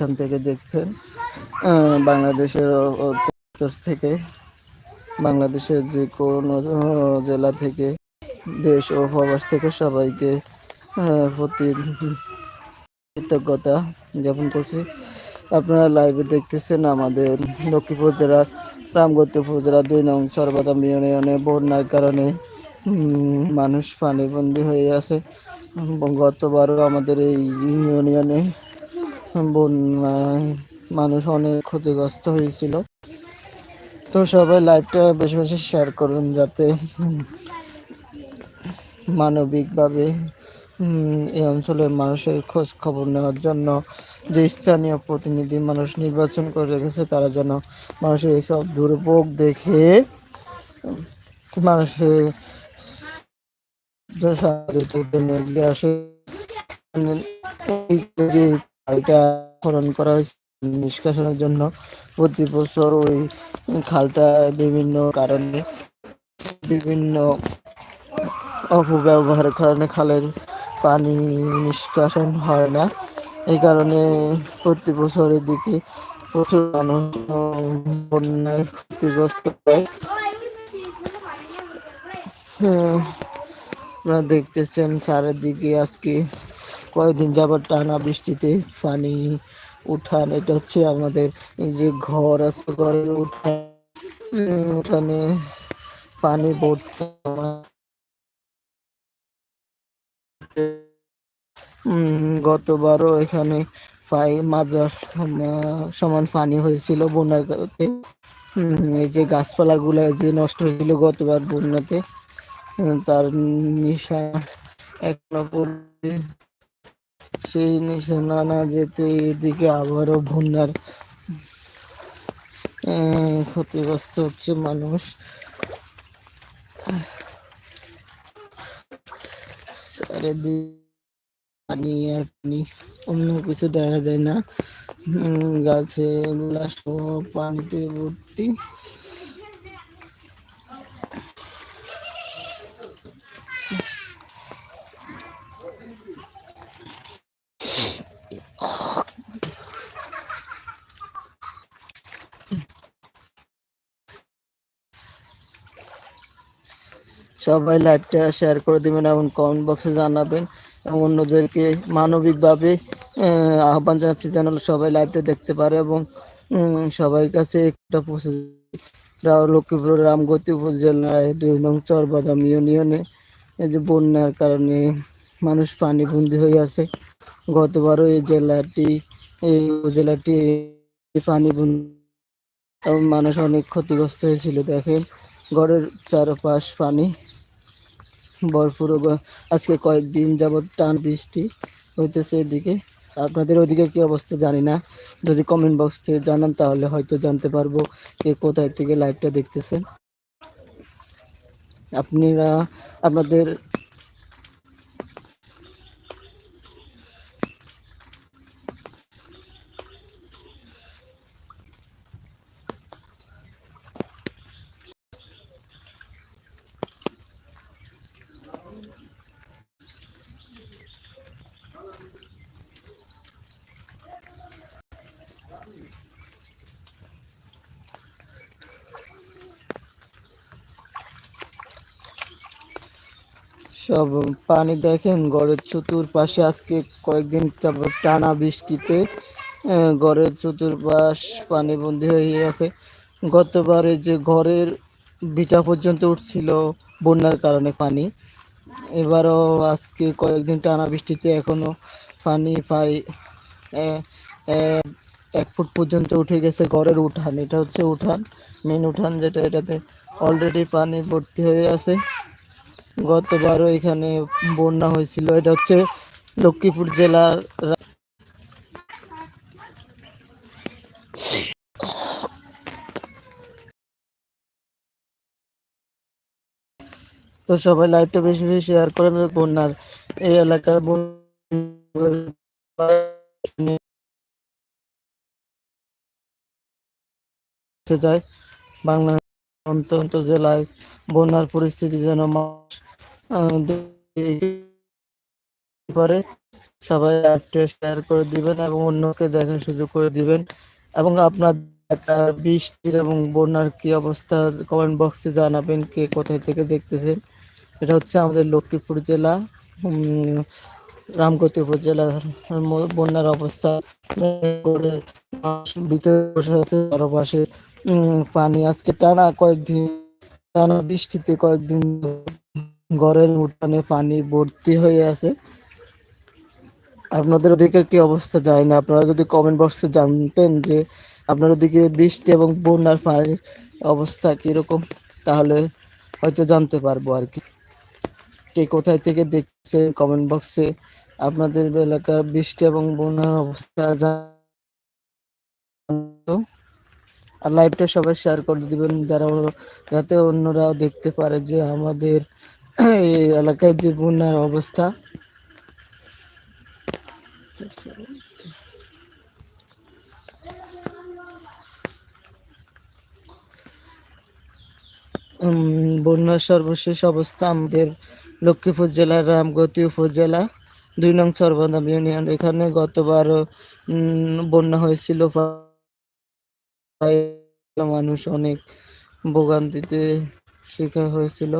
যেখান থেকে দেখছেন বাংলাদেশের থেকে, বাংলাদেশের যে কোনো জেলা থেকে, দেশ ও প্রবাস থেকে সবাইকে প্রতি কৃতজ্ঞতা জ্ঞাপন করছি। আপনারা লাইভে দেখতেছেন আমাদের লক্ষ্মীপুর জেলার রামগতি উপজেলা দুই নং সর্বদা ইউনিয়নে বন্যার কারণে মানুষ পানিবন্দী হয়ে আছে। গতবারও আমাদের এই ইউনিয়নে বন্যায় মানুষ অনেক ক্ষতিগ্রস্ত হয়েছিল। তো সবাই লাইভটা বেশি বেশি শেয়ার করুন যাতে মানবিকভাবে এই অঞ্চলের মানুষের খোঁজ খবর নেওয়ার জন্য যে স্থানীয় প্রতিনিধি মানুষ নির্বাচন করে রেখেছে, তারা যেন মানুষের এইসব দুর্ভোগ দেখে মানুষের সাহায্য আসে। খনন করা হয়েছে নিষ্কাশনের জন্য। প্রতি বছর ওই খালটা বিভিন্ন কারণে বিভিন্ন অপব্যবহারের কারণে খালের পানি নিষ্কাশন হয় না। এই কারণে প্রতি বছর এদিকে প্রচুর মানুষ বন্যায় ক্ষতিগ্রস্ত হয়। হ্যাঁ, আপনারা দেখতেছেন চারিদিকে আজকে কয়েকদিন যাবার টানা বৃষ্টিতে পানি উঠান, এটা হচ্ছে আমাদের যে ঘর আছে, ঘরের উঠান। উঠানে পানি ভর্তি গতবারও এখানে প্রায় মাজার সমান পানি হয়েছিল বন্যার এই যে গাছপালাগুলো যে নষ্ট হয়েছিল গতবার বন্যাতে, তার নিশা এখনও সেই নিশানা না যেতে এদিকে আবারও বন্যার ক্ষতিগ্রস্ত হচ্ছে মানুষ। পানি আর পানি, অন্য কিছু দেখা যায় না। গাছে এগুলা সব পানিতে ভর্তি। সবাই লাইভটা শেয়ার করে দেবেন এবং কমেন্ট বক্সে জানাবেন এবং অন্যদেরকে মানবিকভাবে আহ্বান জানাচ্ছি যেন সবাই লাইভটা দেখতে পারে এবং সবার কাছে একটা পৌঁছে লক্ষ্মীপুর রামগতি উপজেলায় দুই নং চরবাদাম ইউনিয়নে যে বন্যার কারণে মানুষ পানি বন্দি হয়ে আছে। গতবারও এই জেলাটি, এই উপজেলাটি পানি বন্দি এবং মানুষ অনেক ক্ষতিগ্রস্ত হয়েছিল। দেখেন, ঘরের চারপাশ পানি ভরপুর আজকে কয়েকদিন যাবৎ টান বৃষ্টি হইতেছে এদিকে। আপনাদের ওইদিকে কি অবস্থা জানি না। যদি কমেন্ট বক্স থেকে জানান তাহলে হয়তো জানতে পারব কে কোথায় থেকে লাইভটা দেখতেছেন। আপনারা, আপনাদের সব পানি দেখেন গড়ের চতুর্পাশে আজকে কয়েকদিন টানা বৃষ্টিতে ঘরের চতুর্পাশ পানিবন্দি হয়ে আছে। গতবারে যে ঘরের বিটা পর্যন্ত উঠছিল বন্যার কারণে পানি, এবারও আজকে কয়েকদিন টানা বৃষ্টিতে এখনও পানি প্রায় এক ফুট পর্যন্ত উঠে গেছে ঘরের উঠান। এটা হচ্ছে উঠান মেন উঠান যেটা এটাতে অলরেডি পানি ভর্তি হয়ে আছে। গতবারও এখানে বন্যা হয়েছিল। এটা হচ্ছে লক্ষ্মীপুর জেলার তো সবাই লাইভটা বেশি বেশি শেয়ার করে বন্যার এই এলাকার যায়। বাংলা অন্তন্ত জেলায় বন্যার পরিস্থিতি যেন পারে। সবাই শেয়ার করে দিবেন এবং অন্যকে দেখার সুযোগ করে দিবেন। এবং আপনার বৃষ্টির এবং বন্যার কি অবস্থা কমেন্ট বক্সে জানাবেন কে কোথায় থেকে দেখতেছেন। এটা হচ্ছে আমাদের লক্ষ্মীপুর জেলা রামগতি উপজেলার বন্যার অবস্থা ভিতরে বসে আছে, চারপাশে পানি আজকে টানা কয়েকদিন বৃষ্টিতে কয়েকদিন ঘরের উঠানে পানি ভর্তি হয়ে আছে আপনাদের ওদিকে কি অবস্থা যায় না আপনারা যদি কমেন্ট বক্সে জানতেন যে আপনার ওদিকে বৃষ্টি এবং বন্যার পানির অবস্থা কীরকম, তাহলে হয়তো জানতে পারব আর কি কে কোথায় থেকে দেখছে কমেন্ট বক্সে আপনাদের এলাকার বৃষ্টি এবং বন্যার অবস্থা জানাতো। আর লাইভটা সবাই শেয়ার করে দিবেন। যারা যাতে অন্যরা দেখতে পারে যে আমাদের এই এলাকায় যে বন্যার অবস্থা। বন্যার সর্বশেষ অবস্থা আমাদের লক্ষ্মীপুর জেলার রামগতি উপজেলা, দুই নং সর্বনাম ইউনিয়ন। এখানে গতবার বন্যা হয়েছিল মানুষ অনেক ভোগান্তিতে শিকার হয়েছিল।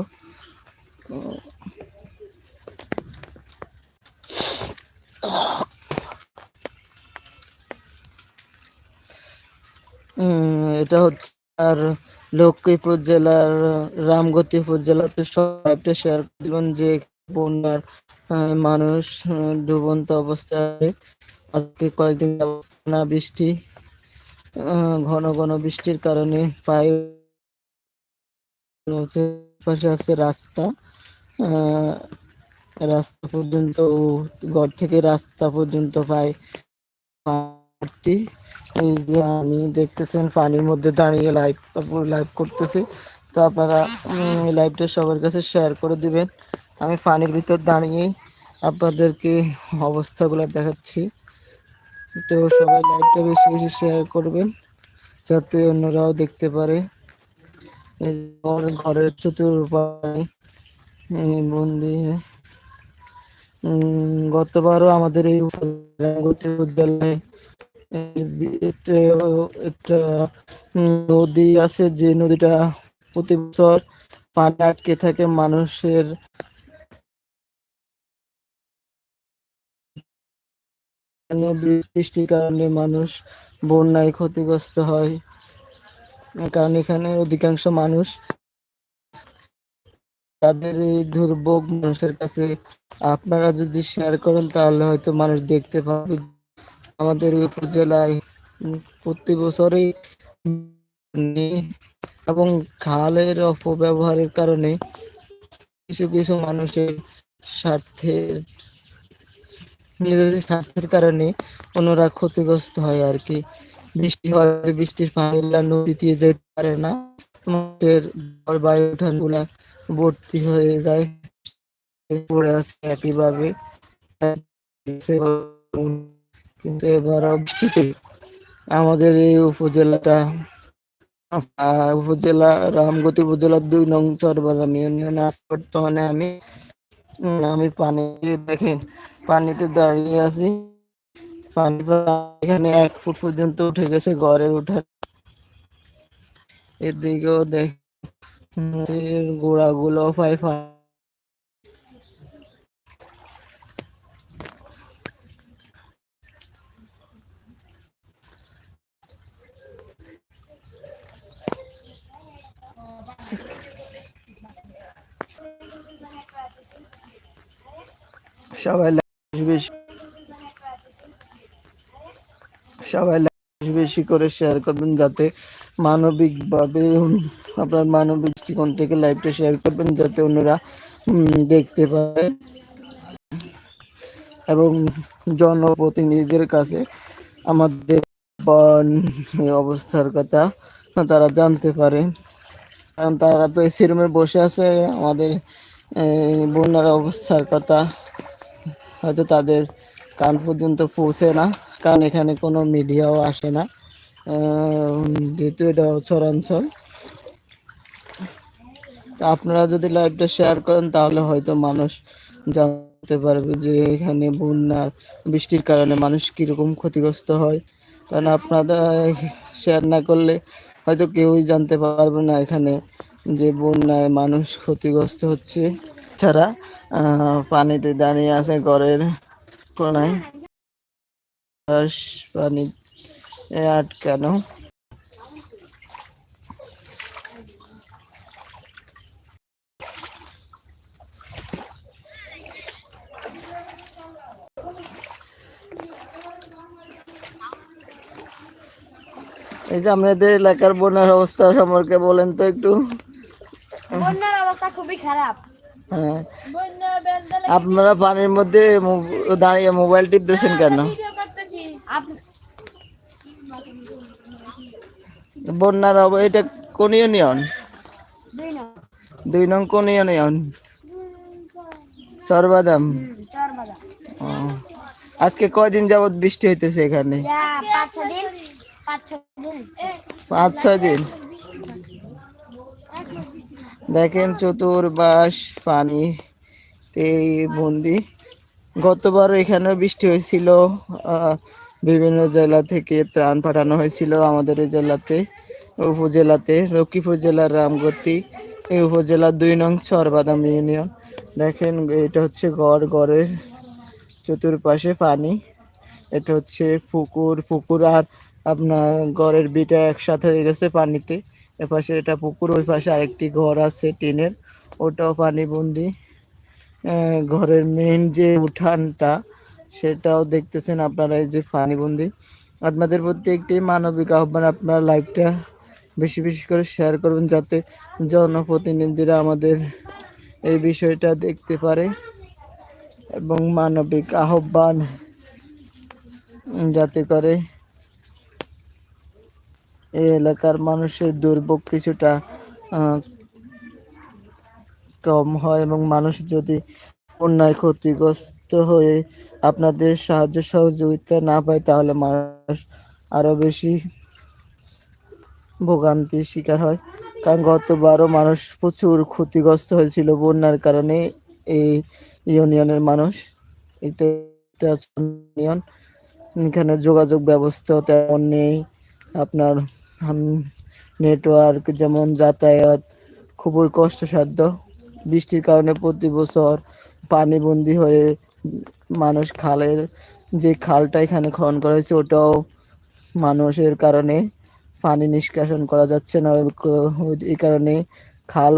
এটা হচ্ছে আর লক্ষ্মীপুর জেলার, রামগতি উপজেলাতে সবটা শেয়ার দিবেন যে বন্যার মানুষ ডুবন্ত অবস্থায় আজকে কয়েকদিন বৃষ্টি ঘন ঘন বৃষ্টির কারণে পায়ে পাশে আছে রাস্তা। রাস্তা পর্যন্ত ঘর থেকে রাস্তা পর্যন্ত পায় এই যে আমি দেখতেছেন পানির মধ্যে দাঁড়িয়ে লাইভ লাইভ করতেছি। তো আপনারা লাইভটা সবার কাছে শেয়ার করে দিবেন। আমি পানির ভিতর দাঁড়িয়েই আপনাদেরকে অবস্থাগুলো দেখাচ্ছি। তো সবাই লাইভটা বেশি বেশি শেয়ার করবেন, যাতে অন্যরাও দেখতে পারে। ঘরের চতুর্পায় বন্দি গতবারও আমাদের এই বি- একটা নদী আছে, যে নদীটা প্রতি বছর পানি আটকে থাকে, মানুষের বৃষ্টির কারণে মানুষ বন্যায় ক্ষতিগ্রস্ত হয়। কারণ এখানে অধিকাংশ মানুষ তাদের এই দুর্ভোগ মানুষের কাছে। আপনারা যদি শেয়ার করেন, তাহলে হয়তো মানুষ দেখতে পাবে আমাদের উপজেলায় প্রতি বছরই এবং খালের অপব্যবহারের কারণে কিছু কিছু মানুষের স্বার্থের নিজেদের স্বার্থের কারণে অন্যরা ক্ষতিগ্রস্ত হয় আর কি। বৃষ্টি হয় বৃষ্টির পানিগুলা নদী দিয়ে যেতে পারে না। ভর্তি হয়ে যায়। পড়ে আছে একইভাবে। কিন্তু এবার বৃষ্টিতে আমাদের এই উপজেলাটা উপজেলা, রামগতি উপজেলার দুই নং চরবাগান ইউনিয়নে বর্তমানে আমি আমি পানি দেখেন পানিতে দাঁড়িয়ে আছি। পানি এখানে এক ফুট পর্যন্ত উঠে গেছে ঘরে উঠে এদিকেও দেখ গোড়াগুলো প্রায় পা- সবাই বেশি সবাই বেশি করে শেয়ার করবেন যাতে মানবিকভাবে আপনার মানবিক দৃষ্টিকোণ থেকে লাইভটা শেয়ার করবেন যাতে অন্যরা দেখতে পারে। এবং জনপ্রতিনিধিদের কাছে আমাদের অবস্থার কথা তারা জানতে পারে। কারণ তারা তো এসি রুমে বসে আছে, আমাদের বন্যার অবস্থার কথা হয়তো তাদের কান পর্যন্ত পৌঁছে না, কারণ এখানে কোনো মিডিয়াও আসে না। যেহেতু এটা চরাঞ্চল আপনারা যদি লাইভটা শেয়ার করেন, তাহলে হয়তো মানুষ জানতে পারবে যে এখানে বন্যার, বৃষ্টির কারণে মানুষ কীরকম ক্ষতিগ্রস্ত হয়। কারণ আপনারা শেয়ার না করলে হয়তো কেউই জানতে পারবে না এখানে যে বন্যায় মানুষ ক্ষতিগ্রস্ত হচ্ছে। আহ, পানিতে দাঁড়িয়ে আছে ঘরের কোনায়। পানি আটকানো। এই যে আপনাদের এলাকার বন্যার অবস্থা সম্পর্কে বলেন তো একটু। বন্যার অবস্থা খুবই খারাপ। আপনারা পানির মধ্যে দাঁড়িয়ে মোবাইল টিপতেছেন কেন? বন্যার এটা কোন ইউনিয়ন দুই নং। কোন ইউনিয়ন সর্বাদাম চর বাজার ও। আজকে কয়দিন যাবত বৃষ্টি হইতেছে এখানে। পাঁচ ছয় দিন। দেখেন চতুর্বাস পানি এই বন্দি। গতবার এখানে বৃষ্টি হয়েছিল। বিভিন্ন জেলা থেকে ত্রাণ পাঠানো হয়েছিল আমাদের এই জেলাতে, উপজেলাতে। লক্ষ্মীপুর জেলার রামগতি এই উপজেলার দুই নং চরবাদাম ইউনিয়ন। দেখেন এটা হচ্ছে গড়, গড়ের চতুর্পাশে পানি। এটা হচ্ছে পুকুর পুকুর আর আপনার গড়ের বিটা একসাথে হয়ে গেছে পানিতে। এপাশে এটা পুকুর, ওই পাশে আরেকটি ঘর আছে টিনের। ওটাও পানিবন্দি। ঘরের মেইন যে উঠানটা, সেটাও দেখতেছেন আপনারা, এই যে পানিবন্দি। আপনাদের প্রতি একটি মানবিক আহ্বান, আপনারা লাইভটা বেশি বেশি করে শেয়ার করবেন, যাতে জনপ্রতিনিধিরা আমাদের এই বিষয়টা দেখতে পারে। এবং মানবিক আহ্বান যাতে করে এই এলাকার মানুষের দুর্ভোগ কিছুটা কম হয় এবং মানুষ যদি বন্যায় ক্ষতিগ্রস্ত হয়ে আপনাদের সাহায্য সহযোগিতা না পায়, তাহলে মানুষ আরও বেশি ভোগান্তির শিকার হয়। কারণ গতবারও মানুষ প্রচুর ক্ষতিগ্রস্ত হয়েছিল বন্যার কারণে এই ইউনিয়নের মানুষ। এটা ইউনিয়ন। এখানে যোগাযোগ ব্যবস্থা তেমন নেই। আপনার নেটওয়ার্ক যেমন যাতায়াত খুবই কষ্টসাধ্য। বৃষ্টির কারণে প্রতি বছর পানিবন্দি হয়ে মানুষ খালের যে খালটা এখানে খনন করা হয়েছে, ওটাও মানুষের কারণে পানি নিষ্কাশন করা যাচ্ছে না। এই কারণে খাল